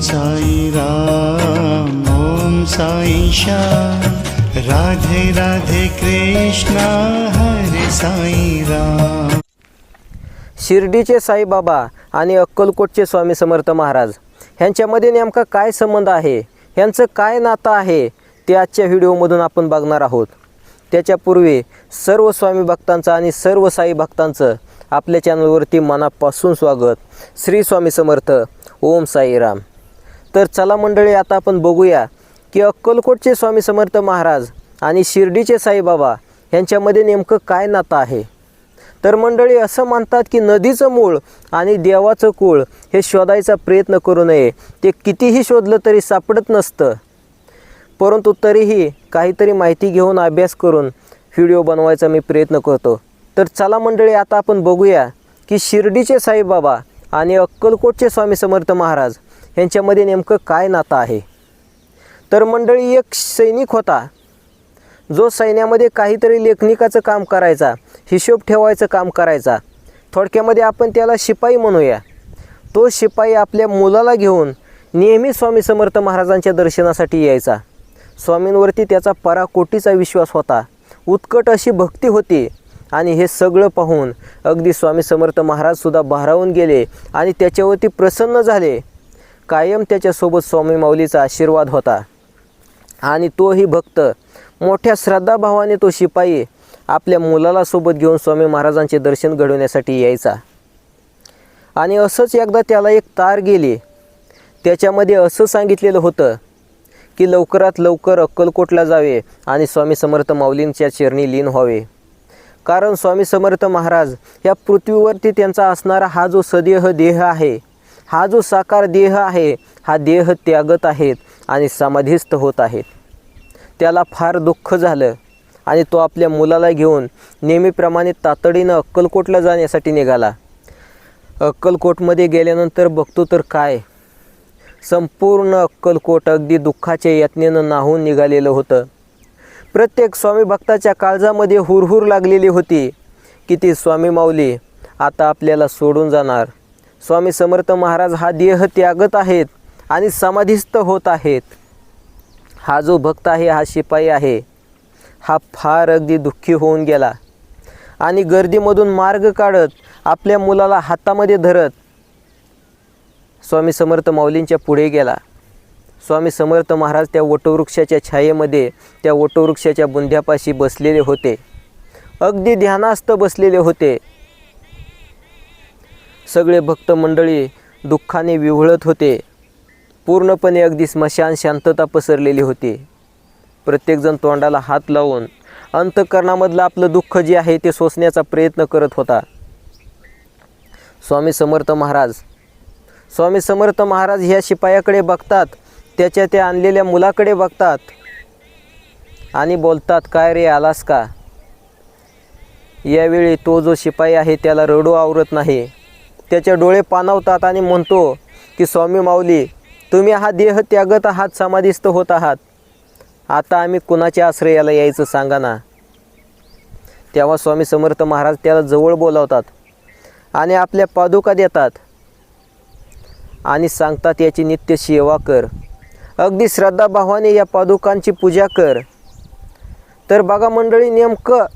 साई राम ओम साई श्याम। राधे राधे कृष्णा हरे साई राम। शिर्डीचे साईबाबा आणि अक्कलकोटचे स्वामी समर्थ महाराज ह्यांच्यामध्ये नेमका काय संबंध आहे? ह्यांचं काय नातं आहे? ते आजच्या व्हिडिओमधून आपण बघणार आहोत. त्याच्यापूर्वी सर्व स्वामी भक्तांचं आणि सर्व साई भक्तांचं आपल्या चॅनलवरती मनापासून स्वागत. श्री स्वामी समर्थ ओम साईराम तर चला मंडळी आता आपण बघूया की अक्कलकोटचे स्वामी समर्थ महाराज आणि शिर्डीचे साईबाबा यांच्यामध्ये नेमकं काय नातं आहे. तर मंडळी असं मानतात की नदीचं मूळ आणि देवाचं कुळ हे शोधायचा प्रयत्न करू नये. ते कितीही शोधलं तरी सापडत नसतं. परंतु तरीही काहीतरी माहिती घेऊन अभ्यास करून व्हिडिओ बनवायचा मी प्रयत्न करतो. तर चला मंडळी आता आपण बघूया की शिर्डीचे साईबाबा आणि अक्कलकोटचे स्वामी समर्थ महाराज यांच्यामध्ये नेमकं काय नातं आहे? तर मंडळी एक सैनिक होता. जो सैन्यामध्ये काहीतरी लेखनिकाचं काम करायचा हिशोब ठेवायचं काम करायचा. थोडक्यामध्ये आपण त्याला शिपाई म्हणूया. तो शिपाई आपल्या मुलाला घेऊन नेहमी स्वामी समर्थ महाराजांच्या दर्शनासाठी यायचा. स्वामींवरती त्याचा पराकोटीचा विश्वास होता. उत्कट अशी भक्ती होती. आणि हे सगळं पाहून अगदी स्वामी समर्थ महाराजसुद्धा भारावून गेले आणि त्याच्यावरती प्रसन्न झाले. कायम त्याच्यासोबत स्वामी माऊलीचा आशीर्वाद होता. आणि तोही भक्त मोठ्या श्रद्धाभावाने तो शिपाई आपल्या मुलाला सोबत घेऊन स्वामी महाराजांचे दर्शन घडवण्यासाठी यायचा. आणि असंच एकदा त्याला एक तार गेली. त्याच्यामध्ये असं सांगितलेलं होतं की लवकरात लवकर अक्कलकोटला जावे आणि स्वामी समर्थ माऊलींच्या चरणी लीन व्हावे. कारण स्वामी समर्थ महाराज या पृथ्वीवरती त्यांचा असणारा हा जो सदेह देह आहे हा जो साकार देह आहे हा देह त्यागत आहेत आणि समाधीस्थ होत आहेत. त्याला फार दुःख झालं आणि तो आपल्या मुलाला घेऊन नेहमीप्रमाणे तातडीनं अक्कलकोटला जाण्यासाठी निघाला. अक्कलकोटमध्ये गेल्यानंतर बघतो तर काय? संपूर्ण अक्कलकोट अगदी दुःखाच्या यत्नेनं नाहून निघालेलं होतं. प्रत्येक स्वामी भक्ताच्या काळजामध्ये हुरहुर लागलेली होती की ती स्वामी माऊली आता आपल्याला सोडून जाणार. स्वामी समर्थ महाराज हा देह त्यागत आहेत आणि समाधीस्थ होत आहेत. हा जो भक्त आहे हा शिपाई आहे हा फार अगदी दुःखी होऊन गेला. आणि गर्दीमधून मार्ग काढत आपल्या मुलाला हातामध्ये धरत स्वामी समर्थ माऊलींच्या पुढे गेला. स्वामी समर्थ महाराज त्या वटवृक्षाच्या छायेमध्ये त्या वटवृक्षाच्या बुंध्यापाशी बसलेले होते. अगदी ध्यानास्थ बसलेले होते. सगळे भक्त मंडळी दुःखाने विव्हळत होते. पूर्णपणे अगदी स्मशान शांतता पसरलेली होती. प्रत्येकजण तोंडाला हात लावून अंतकरणामधलं आपलं दुःख जे आहे ते सोसण्याचा प्रयत्न करत होता. स्वामी समर्थ महाराज स्वामी समर्थ महाराज ह्या शिपायाकडे बघतात त्याच्या त्या आणलेल्या मुलाकडे बघतात आणि बोलतात काय रे आलास का? यावेळी तो जो शिपाई आहे त्याला रडू आवरत नाही. त्याचे डोळे पाणावतात आणि म्हणतो की स्वामी माऊली तुम्ही हा देह त्यागत आहात समाधिस्थ होत आहात. आता आम्ही कुणाच्या आश्रयाला यायचं सांगा ना? तेव्हा स्वामी समर्थ महाराज त्याला जवळ बोलावतात आणि आपल्या पादुका देतात आणि सांगतात याची नित्य सेवा कर. अगदी श्रद्धाभावाने या पादुकांची पूजा कर. तर बघा मंडळी नेमकं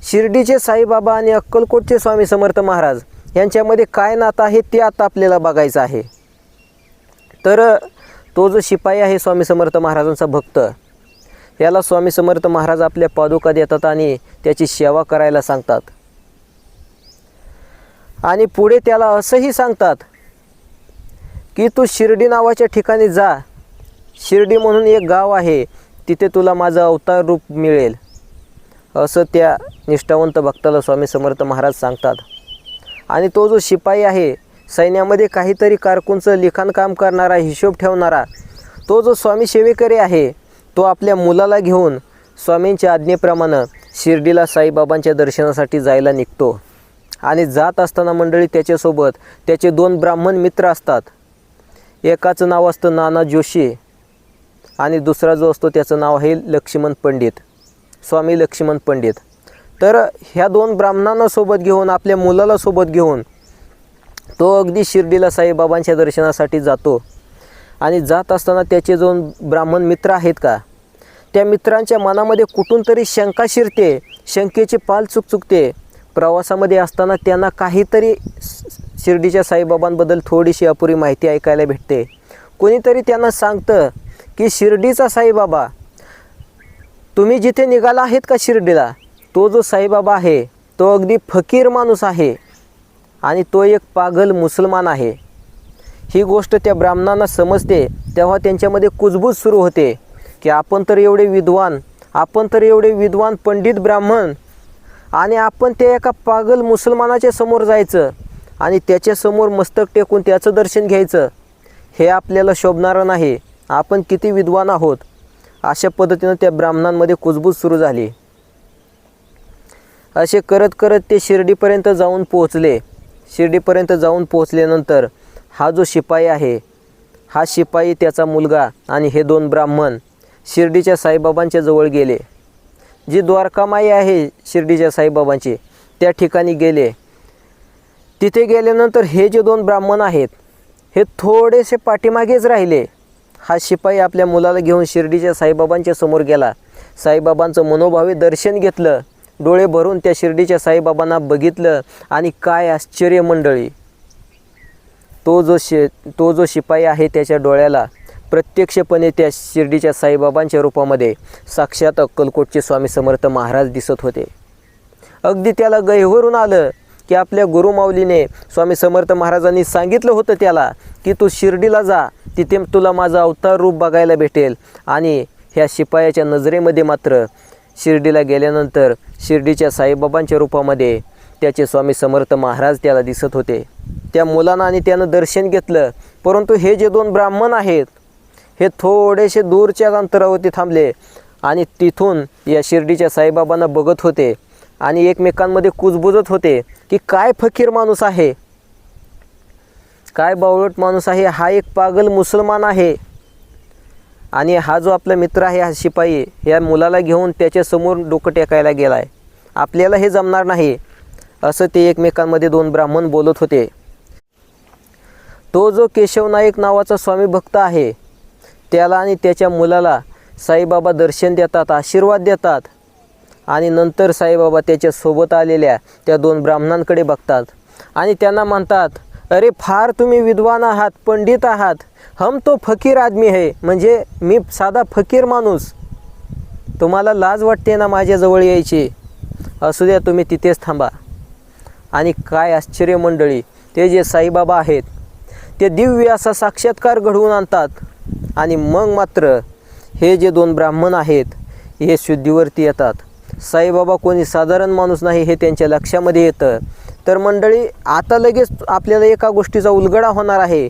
शिर्डीचे साईबाबा आणि अक्कलकोटचे स्वामी समर्थ महाराज यांच्यामध्ये काय नातं आहे ते आता आपल्याला बघायचं आहे. तर तो जो शिपाई आहे स्वामी समर्थ महाराजांचा भक्त याला स्वामी समर्थ महाराज आपल्या पादुका देतात आणि त्याची सेवा करायला सांगतात. आणि पुढे त्याला असंही सांगतात की तू शिर्डी नावाच्या ठिकाणी जा. शिर्डी म्हणून एक गाव आहे तिथे तुला माझं अवतार रूप मिळेल. असं त्या निष्ठावंत भक्ताला स्वामी समर्थ महाराज सांगतात. आणि तो जो शिपाई आहे सैन्यामध्ये काहीतरी कारकूनचं लिखाण काम करणारा हिशोब ठेवणारा तो जो स्वामी सेवेकरी आहे तो आपल्या मुलाला घेऊन स्वामींच्या आज्ञेप्रमाणे शिर्डीला साईबाबांच्या दर्शनासाठी जायला निघतो. आणि जात असताना मंडळी त्याच्यासोबत त्याचे दोन ब्राह्मण मित्र असतात. एकाचं नाव असतं नाना जोशी आणि दुसरा जो असतो त्याचं नाव आहे लक्ष्मण पंडित स्वामी लक्ष्मण पंडित. तर ह्या दोन ब्राह्मणांना सोबत घेऊन आपल्या मुलाला सोबत घेऊन तो अगदी शिर्डीला साईबाबांच्या दर्शनासाठी जातो. आणि जात असताना त्याचे दोन ब्राह्मण मित्र आहेत का? त्या मित्रांच्या मनामध्ये कुठून तरी शंका शिरते शंकेचे पाल चुकचुकते. प्रवासामध्ये असताना त्यांना काहीतरी शिर्डीच्या साईबाबांबद्दल थोडीशी अपुरी माहिती ऐकायला भेटते. कोणीतरी त्यांना सांगतं की शिर्डीचा साईबाबा तुम्ही जिथे निघाला आहेत का शिर्डीला? तो जो साईबाबा आहे तो अगदी फकीर माणूस आहे आणि तो एक पागल मुसलमान आहे. ही गोष्ट त्या ब्राह्मणांना समजते तेव्हा त्यांच्यामध्ये कुजबूज सुरू होते की आपण तर एवढे विद्वान आपण तर एवढे विद्वान पंडित ब्राह्मण आणि आपण त्या एका पागल मुसलमानाच्या समोर जायचं आणि त्याच्यासमोर मस्तक टेकून त्याचं दर्शन घ्यायचं. हे आपल्याला शोभणारं नाही. आपण किती विद्वान आहोत. अशा पद्धतीनं त्या ब्राह्मणांमध्ये कुजबूज सुरू झाली. असे करत करत ते शिर्डीपर्यंत जाऊन पोहोचले. शिर्डीपर्यंत जाऊन पोहोचल्यानंतर हा जो शिपाई आहे हा शिपाई त्याचा मुलगा आणि हे दोन ब्राह्मण शिर्डीच्या साईबाबांच्या जवळ गेले. जी द्वारकामाई आहे शिर्डीच्या साईबाबांची त्या ठिकाणी गेले. तिथे गेल्यानंतर हे जे दोन ब्राह्मण आहेत हे थोडेसे पाठीमागेच राहिले. हा शिपाई आपल्या मुलाला घेऊन शिर्डीच्या साईबाबांच्या समोर गेला. साईबाबांचं मनोभावे दर्शन घेतलं. डोळे भरून त्या शिर्डीच्या साईबाबांना बघितलं आणि काय आश्चर्य मंडळी. तो जो शे तो जो शिपाई आहे त्याच्या डोळ्याला प्रत्यक्षपणे त्या शिर्डीच्या साईबाबांच्या रूपामध्ये साक्षात अक्कलकोटचे स्वामी समर्थ महाराज दिसत होते. अगदी त्याला गहिवरून आलं की आपल्या गुरुमाऊलीने स्वामी समर्थ महाराजांनी सांगितलं होतं त्याला की तू शिर्डीला जा तिथे तुला माझं अवतार रूप बघायला भेटेल. आणि ह्या शिपायाच्या नजरेमध्ये मात्र शिर्डीला गेल्यानंतर शिर्डीच्या साईबाबांच्या रूपामध्ये त्याचे स्वामी समर्थ महाराज त्याला दिसत होते. त्या मुलानं आणि त्यानं दर्शन घेतलं. परंतु हे जे दोन ब्राह्मण आहेत हे थोडेसे दूरच्या अंतरावरती थांबले आणि तिथून या शिर्डीच्या साईबाबांना बघत होते आणि एकमेकांमध्ये कुजबुजत होते की काय फकीर माणूस आहे? काय बावळट माणूस आहे? हा एक पागल मुसलमान आहे. आणि हा जो आपला मित्र आहे हा शिपाई या मुलाला घेऊन त्याच्यासमोर डोकं टेकायला गेला आहे आपल्याला हे जमणार नाही असं ते एकमेकांमध्ये दोन ब्राह्मण बोलत होते. तो जो केशव नाईक नावाचा स्वामी भक्त आहे त्याला आणि त्याच्या मुलाला साईबाबा दर्शन देतात आशीर्वाद देतात आणि नंतर साईबाबा त्याच्यासोबत आलेल्या त्या दोन ब्राह्मणांकडे बघतात आणि त्यांना म्हणतात अरे फार तुम्ही विद्वान आहात पंडित आहात. हम तो फकीर आदमी आहे म्हणजे मी साधा फकीर माणूस. तुम्हाला लाज वाटते ना माझ्याजवळ यायची? असू द्या तुम्ही तिथेच थांबा. आणि काय आश्चर्य मंडळी ते जे साईबाबा आहेत ते दिव्य असा साक्षात्कार घडवून आणतात. आणि मग मात्र हे जे दोन ब्राह्मण आहेत हे शुद्धीवरती येतात. साईबाबा कोणी साधारण माणूस नाही हे त्यांच्या लक्षामध्ये येतं. तर मंडळी आता लगेच आपल्याला एका गोष्टीचा उलगडा होणार आहे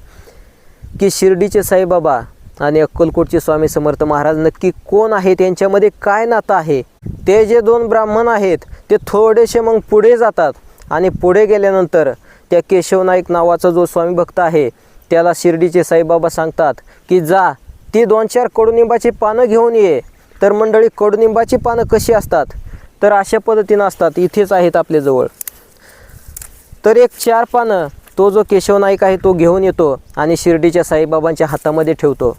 की शिर्डीचे साईबाबा आणि अक्कलकोटचे स्वामी समर्थ महाराज नक्की कोण आहे त्यांच्यामध्ये काय नातं आहे? ते जे दोन ब्राह्मण आहेत ते थोडेसे मग पुढे जातात आणि पुढे गेल्यानंतर त्या केशव नाईक नावाचा जो स्वामी भक्त आहे त्याला शिर्डीचे साईबाबा सांगतात की जा ती दोन चार कडुनिंबाची पानं घेऊन ये तर मंडळी कडुनिंबाची पानं कशी असतात? तर अशा पद्धतीनं असतात. इथेच आहेत आपल्याजवळ. तर एक चार पानं तो जो केशव नाईक आहे तो घेऊन येतो आणि शिर्डीच्या साईबाबांच्या हातामध्ये ठेवतो.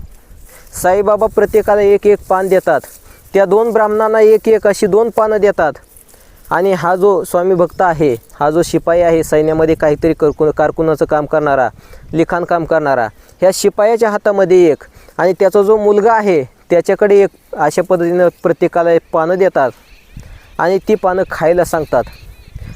साईबाबा प्रत्येकाला एक एक पान देतात. त्या दोन ब्राह्मणांना एक एक अशी दोन पानं देतात. आणि हा जो स्वामी भक्त आहे हा जो शिपाई आहे सैन्यामध्ये काहीतरी करकु कारकुनाचं काम करणारा लिखाण काम करणारा ह्या शिपायाच्या हातामध्ये एक. आणि त्याचा जो मुलगा आहे त्याच्याकडे एक अशा पद्धतीनं प्रत्येकाला पानं देतात आणि ती पानं खायला सांगतात.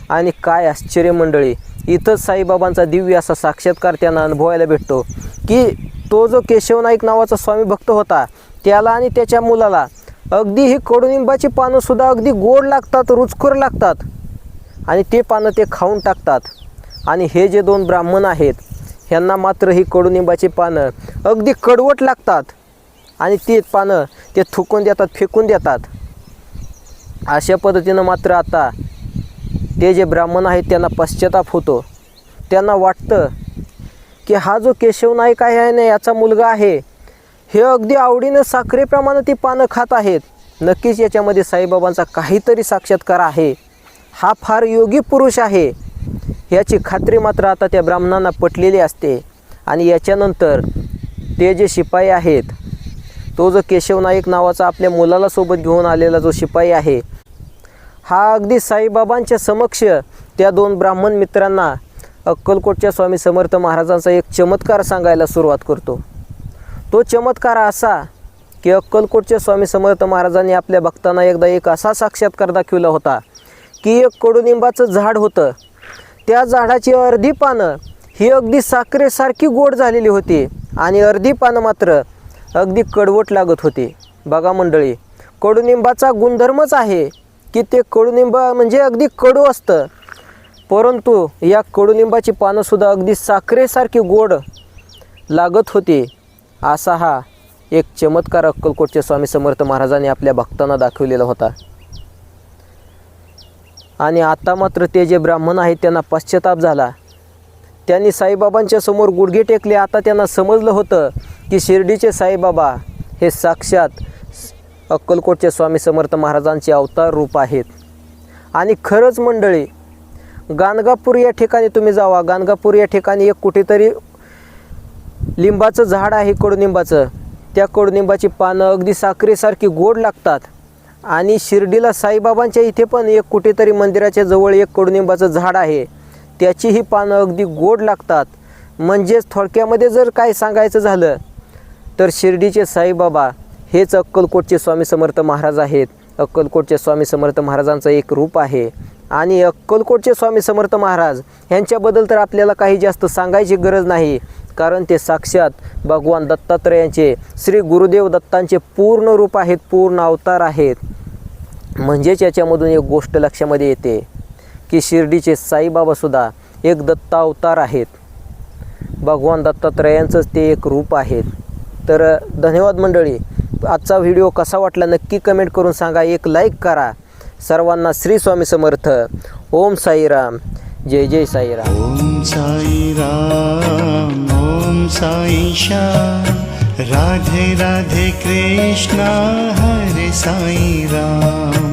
आणि काय आश्चर्य मंडळी इथंच साईबाबांचा दिव्य असा साक्षात्कार त्यांना अनुभवायला भेटतो की तो जो केशव नाईक नावाचा स्वामी भक्त होता त्याला आणि त्याच्या मुलाला अगदी ही कडुनिंबाची पानंसुद्धा अगदी गोड लागतात रुचकर लागतात. आणि ते पानं ते खाऊन टाकतात. आणि हे जे दोन ब्राह्मण आहेत ह्यांना मात्र ही कडुनिंबाची पानं अगदी कडवट लागतात. आणि ती पानं ते थुकून देतात फेकून देतात. अशा पद्धतीनं मात्र आता ते जे ब्राह्मण आहेत त्यांना पश्चाताप होतो. त्यांना वाटतं की हा जो केशव नाईक आहे ना याचा मुलगा आहे हे अगदी आवडीनं साखरेप्रमाणे ती पानं खात आहेत. नक्कीच याच्यामध्ये साईबाबांचा काहीतरी साक्षात्कार आहे. हा फार योगी पुरुष आहे. याची खात्री मात्र आता त्या ब्राह्मणांना पटलेली असते. आणि याच्यानंतर ते जे शिपाई आहेत तो जो केशव नाईक नावाचा आपल्या मुलाला सोबत घेऊन आलेला जो शिपाई आहे हा अगदी साईबाबांच्या समक्ष त्या दोन ब्राह्मण मित्रांना अक्कलकोटच्या स्वामी समर्थ महाराजांचा एक चमत्कार सांगायला सुरुवात करतो. तो चमत्कार असा की अक्कलकोटच्या स्वामी समर्थ महाराजांनी आपल्या भक्तांना एकदा एक असा साक्षात्कार दाखविला होता की एक कडुनिंबाचं झाड होतं. त्या झाडाची अर्धी पानं ही अगदी साखरेसारखी गोड झालेली होती आणि अर्धी पानं मात्र अगदी कडवट लागत होती. बघा मंडळी कडुनिंबाचा गुणधर्मच आहे की ते कडुनिंब म्हणजे अगदी कडू असतं. परंतु या कडुनिंबाची पानंसुद्धा अगदी साखरेसारखी गोड लागत होती. असा हा एक चमत्कार अक्कलकोटचे स्वामी समर्थ महाराजांनी आपल्या भक्तांना दाखवलेला होता. आणि आता मात्र ते जे ब्राह्मण आहेत त्यांना पश्चाताप झाला. त्यांनी साईबाबांच्या समोर गुडघे टेकले. आता त्यांना समजलं होतं की शिर्डीचे साईबाबा हे साक्षात अक्कलकोटचे स्वामी समर्थ महाराजांचे अवतार रूप आहेत. आणि खरंच मंडळी गाणगापूर या ठिकाणी तुम्ही जावा. गाणगापूर या ठिकाणी एक कुठेतरी लिंबाचं झाड आहे कडुनिंबाचं. त्या कडुनिंबाची पानं अगदी साखरेसारखी गोड लागतात. आणि शिर्डीला साईबाबांच्या इथे पण एक कुठेतरी मंदिराच्या जवळ एक कडुनिंबाचं झाड आहे. त्याचीही पानं अगदी गोड लागतात. म्हणजेच थोडक्यामध्ये जर काय सांगायचं झालं तर शिर्डीचे साईबाबा हेच अक्कलकोटचे स्वामी समर्थ महाराज आहेत. अक्कलकोटचे स्वामी समर्थ महाराजांचं एक रूप आहे. आणि अक्कलकोटचे स्वामी समर्थ महाराज यांच्याबद्दल तर आपल्याला काही जास्त सांगायची गरज नाही कारण ते साक्षात भगवान दत्तात्रयांचे श्री गुरुदेव दत्तांचे पूर्ण रूप आहेत पूर्ण अवतार आहेत. म्हणजेच याच्यामधून एक गोष्ट लक्षामध्ये येते. की शिर्डीचे साईबाबासुद्धा एक दत्ता अवतार आहेत. भगवान दत्तात्रयांचंच ते एक रूप आहेत. तर धन्यवाद मंडळी आजचा व्हिडिओ कसा वाटला नक्की कमेंट करून सांगा. एक लाईक करा. सर्वांना श्री स्वामी समर्थ. ओम साईराम. जय जय साईराम. ओम साई राम साईशा साई राधे राधे कृष्णा. हरे साईराम.